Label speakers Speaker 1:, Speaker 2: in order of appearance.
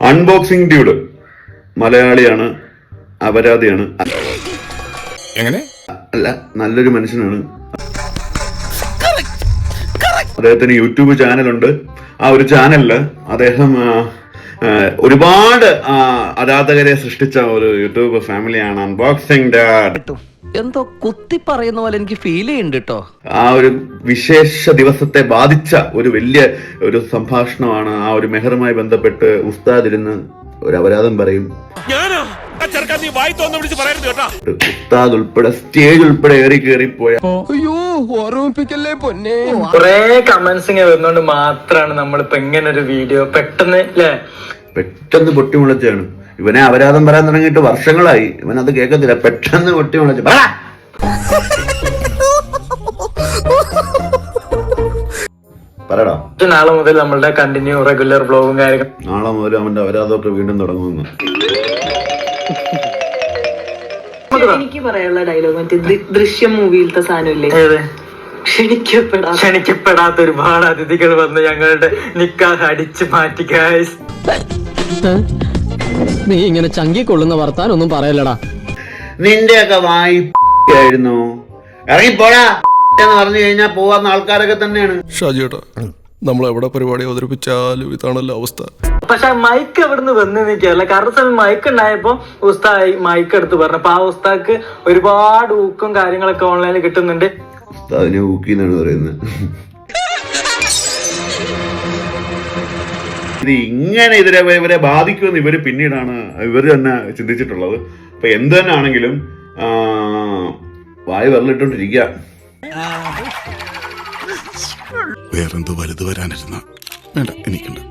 Speaker 1: Unboxing dude മലയാളിയാണ് അപരാധിയാണ്.
Speaker 2: എങ്ങനെ?
Speaker 1: അല്ല നല്ലൊരു മനുഷ്യനാണ്. അദ്ദേഹത്തിന് യൂട്യൂബ് ചാനലുണ്ട്. ആ ഒരു ചാനലിൽ അദ്ദേഹം ഒരുപാട് ആരാധകരെ സൃഷ്ടിച്ച ഒരു യൂട്യൂബ് ഫാമിലിയാണ് അൺബോക്സിംഗ് ഡാഡ്
Speaker 3: എന്തോ കുത്തി പറയുന്ന പോലെ എനിക്ക് ഫീൽ ചെയ്യുന്നുണ്ട് കേട്ടോ
Speaker 1: ആ ഒരു വിശേഷ ദിവസത്തെ ബാധിച്ച ഒരു വലിയ ഒരു സംഭാഷണമാണ് ആ ഒരു മെഹറുമായി ബന്ധപ്പെട്ട് ഉസ്താദ് ഇരുന്ന് ഒരു അപരാധം പറയും.
Speaker 2: ഞാനാ? ആ നീ വായി തോന്നു വിളിച്ച് പറയരുത് കേട്ടാ.
Speaker 1: ഉസ്താദ് ഉൾപ്പെടെ സ്റ്റേജ് ഉൾപ്പെടെ ഏറി കയറിപ്പോയ
Speaker 4: കുറെ കമന്റ്സ് ഇങ്ങനെ വരുന്നോണ്ട്. മാത്രാണ് നമ്മളിപ്പോ ഇങ്ങനെ ഒരു വീഡിയോ പെട്ടെന്ന് അല്ലേ
Speaker 1: പെട്ടെന്ന് പൊട്ടിമുളച്ചാണ്. ഇവനെ അപരാധം പറയാൻ തുടങ്ങിയിട്ട് വർഷങ്ങളായി. ഇവൻ അത് കേൾക്കത്തില്ല. പെട്ടെന്ന് പൊട്ടിമുളച്ച്. പറ! പറടാ.
Speaker 4: ഇത് നാളെ മുതൽ നമ്മളുടെ കണ്ടിന്യൂ റെഗുലർ ബ്ലോഗും കാര്യങ്ങളും
Speaker 1: നാളെ മുതൽ അവന്റെ അപരാധമൊക്കെ വീണ്ടും തുടങ്ങുമെന്ന്.
Speaker 5: എനിക്ക് പറയാനുള്ള ഡയലോഗ് മറ്റേ ദൃശ്യം മൂവിയിലത്തെ സാധനമില്ലേ? ക്ഷണിക്കപ്പെടാ
Speaker 4: ക്ഷണിക്കപ്പെടാത്ത. ഒരുപാട് അതിഥികൾ വന്ന് ഞങ്ങളുടെ നിക്കാഹ് അടിച്ചു മാറ്റി ഗായ്സ്
Speaker 3: നീ ഇങ്ങനെ ചങ്കി കൊള്ളുന്ന വർത്താനൊന്നും പറയലടാ
Speaker 1: നിന്റെയൊക്കെ വായി ആയിരുന്നു ഇറങ്ങിപ്പോടാ എന്ന് പറഞ്ഞു കഴിഞ്ഞാൽ പോവാന്ന ആൾക്കാരൊക്കെ തന്നെയാണ്.
Speaker 6: ഷാജി ഏട്ടാ നമ്മൾ എവിടെ പരിപാടി അവതരിപ്പിച്ചാലും ഇതാണല്ലോ അവസ്ഥ.
Speaker 4: പക്ഷെ മൈക്ക് എവിടുന്ന് വന്നെന്ന് നിൽക്കുകയല്ല കാരണം സമയം മൈക്ക് ഉണ്ടായപ്പോ ഉസ്താദ് മൈക്ക് എടുത്ത് പറഞ്ഞു. അപ്പൊ ആ ഉസ്താക്ക് ഒരുപാട് ഊക്കും കാര്യങ്ങളൊക്കെ ഓൺലൈനിൽ കിട്ടുന്നുണ്ട്.
Speaker 1: ഉസ്താദിനെ ഊക്കി എന്നാണ് പറയുന്നത്. ഇത് ഇങ്ങനെ ഇതിനെ ഇവരെ ബാധിക്കുമെന്ന് ഇവർ പിന്നീടാണ് ഇവർ തന്നെ ചിന്തിച്ചിട്ടുള്ളത്. അപ്പൊ എന്ത് തന്നെ ആണെങ്കിലും വായു വെള്ളം വെള്ളിട്ടോണ്ടിരിക്കുക
Speaker 7: വേറെന്തോ വലുത് വരാനിരുന്ന. വേണ്ട എനിക്കുണ്ട്.